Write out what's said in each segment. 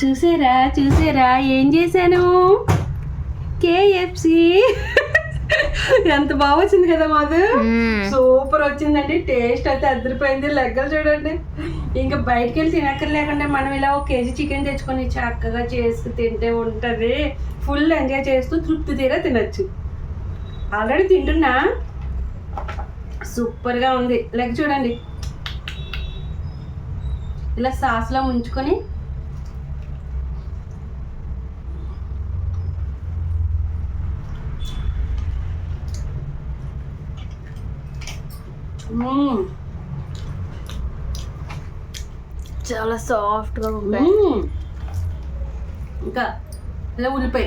చూసారా? చూసారా? ఏం చేశాను? కేఎఫ్సి ఎంత బాగా వచ్చింది కదా మాది మ్మ్. సూపర్ వచ్చిందండి. టేస్ట్ అయితే అదిరిపోయింది. లెగ్గలు చూడండి. ఇంకా బయటికి వెళ్ళి తినక్కర్ లేకుండా మనం ఇలా ఒక కేజీ చికెన్ తెచ్చుకొని చక్కగా చేసుకు తింటే ఉంటుంది. ఫుల్ ఎంజాయ్ చేస్తూ తృప్తి తీరా తినచ్చు. ఆల్రెడీ తింటున్నా? సూపర్గా ఉంది. లెగ్ చూడండి. ఇలా సాస్లో ముంచుకొని చాలా సాఫ్ట్గా ఉంటాయి. ఇంకా ఇలా ఉల్లిపాయ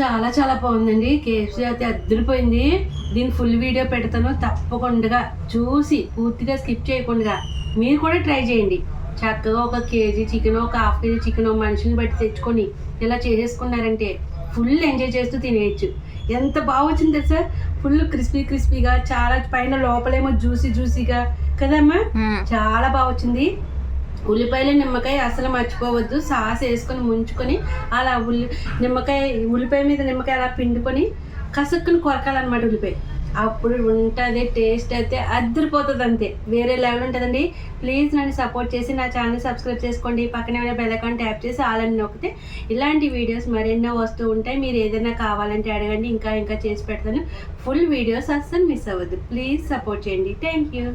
చాలా చాలా బాగుందండి. కేఎఫ్సీ అయితే అద్దరిపోయింది దీని ఫుల్ వీడియో పెడతాను. తప్పకుండా చూసి పూర్తిగా స్కిప్ చేయకుండా మీరు కూడా ట్రై చేయండి. చక్కగా ఒక కేజీ చికెన్ ఒక హాఫ్ కేజీ చికెన్ మనుషుని బట్టి తెచ్చుకొని ఇలా చేసేసుకున్నారంటే ఫుల్ ఎంజాయ్ చేస్తూ తినేయచ్చు. ఎంత బాగా వచ్చింది సార్ ఫుల్ క్రిస్పీ క్రిస్పీగా చాలా పైన లోపలేమో జ్యూసీ జ్యూసీగా కదమ్మా? మ్మ్. చాలా బాగా వచ్చింది. ఉల్లిపాయలు నిమ్మకాయ అసలు మర్చిపోవద్దు. సాస్ వేసుకొని ముంచుకొని అలా ఉల్లి నిమ్మకాయ ఉల్లిపాయ మీద నిమ్మకాయ అలా పిండుకొని కసుక్కుని కొరకాలన్నమాట ఉల్లిపాయ. అప్పుడు ఉంటుంది టేస్ట్ అయితే అద్దరిపోతుంది అంతే వేరే లెవెల్ ఉంటుందండి. ప్లీజ్ నన్ను సపోర్ట్ చేసి నా ఛానల్ సబ్స్క్రైబ్ చేసుకోండి. పక్కనే ఉన్న బెల్ అకౌంట్ ట్యాప్ చేసి ఆలని నొక్కితే ఇలాంటి వీడియోస్ మరెన్నో వస్తూ ఉంటాయి. మీరు ఏదైనా కావాలంటే అడగండి. ఇంకా ఇంకా చేసి పెడతాను. ఫుల్ వీడియోస్ అస్సలు మిస్ అవ్వద్దు. ప్లీజ్ సపోర్ట్ చేయండి. Thank you